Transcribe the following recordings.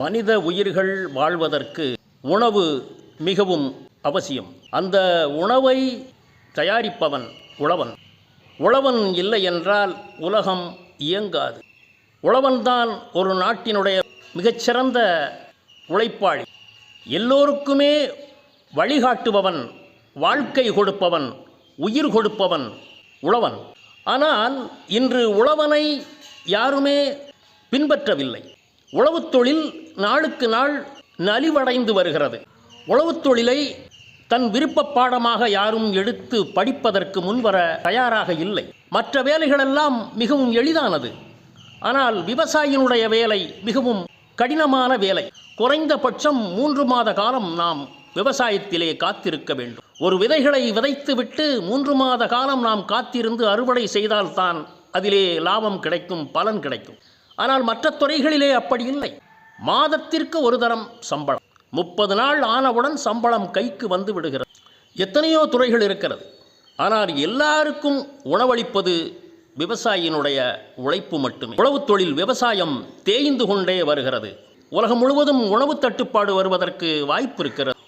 மனித உயிர்கள் வாழ்வதற்கு உணவு மிகவும் அவசியம். அந்த உணவை தயாரிப்பவன் உழவன். உழவன் இல்லை என்றால் உலகம் இயங்காது. உழவன்தான் ஒரு நாட்டினுடைய மிகச்சிறந்த உழைப்பாளி. எல்லோருக்குமே வழிகாட்டுபவன் வாழ்க்கை கொடுப்பவன் உயிர் கொடுப்பவன் உழவன். ஆனால் இன்று உழவனை யாருமே பின்பற்றவில்லை. உழவுத் தொழில் நாளுக்கு நாள் நலிவடைந்து வருகிறது. உழவுத் தொழிலை தன் விருப்ப பாடமாக யாரும் எடுத்து படிப்பதற்கு முன்வர தயாராக இல்லை. மற்ற வேலைகளெல்லாம் மிகவும் எளிதானது. ஆனால் விவசாயினுடைய வேலை மிகவும் கடினமான வேலை. குறைந்தபட்சம் மூன்று மாத காலம் நாம் விவசாயத்திலே காத்திருக்க வேண்டும். ஒரு விதைகளை விதைத்துவிட்டு மூன்று மாத காலம் நாம் காத்திருந்து அறுவடை செய்தால்தான் அதிலே லாபம் கிடைக்கும் பலன் கிடைக்கும். ஆனால் மற்ற துறைகளிலே அப்படி இல்லை. மாதத்திற்கு ஒரு தரம் சம்பளம். முப்பது நாள் ஆனவுடன் சம்பளம் கைக்கு வந்து விடுகிறது. எத்தனையோ துறைகள் இருக்கிறது. ஆனால் எல்லாருக்கும் உணவளிப்பது விவசாயியினுடைய உழைப்பு மட்டுமே. உழவுத் தொழில் விவசாயம் தேய்ந்து கொண்டே வருகிறது. உலகம் முழுவதும் உணவு தட்டுப்பாடு வருவதற்கு வாய்ப்பு இருக்கிறது.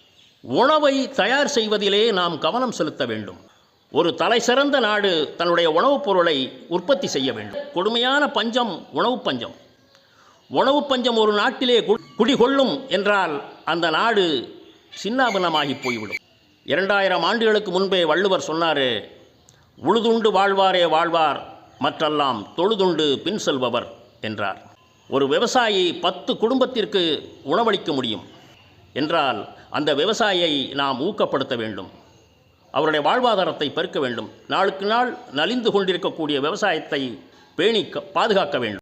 உணவை தயார் செய்வதிலே நாம் கவனம் செலுத்த வேண்டும். ஒரு தலை சிறந்த நாடு தன்னுடைய உணவுப் பொருளை உற்பத்தி செய்ய வேண்டும். கொடுமையான பஞ்சம் உணவு பஞ்சம். உணவு பஞ்சம் ஒரு நாட்டிலே குடிகொள்ளும் என்றால் அந்த நாடு சின்னாபின்னமாகி போய்விடும். இரண்டாயிரம் ஆண்டுகளுக்கு முன்பே வள்ளுவர் சொன்னார் உழுதுண்டு வாழ்வாரே வாழ்வார் மற்றெல்லாம் தொழுதுண்டு பின் செல்பவர் என்றார். ஒரு விவசாயி பத்து குடும்பத்திற்கு உணவளிக்க முடியும் என்றால் அந்த விவசாயியை நாம் ஊக்கப்படுத்த வேண்டும். அவருடைய வாழ்வாதாரத்தை பெருக்க வேண்டும். நாளுக்கு நாள் நலிந்து கொண்டிருக்கக்கூடிய விவசாயத்தை பேணி பாதுகாக்க வேண்டும்.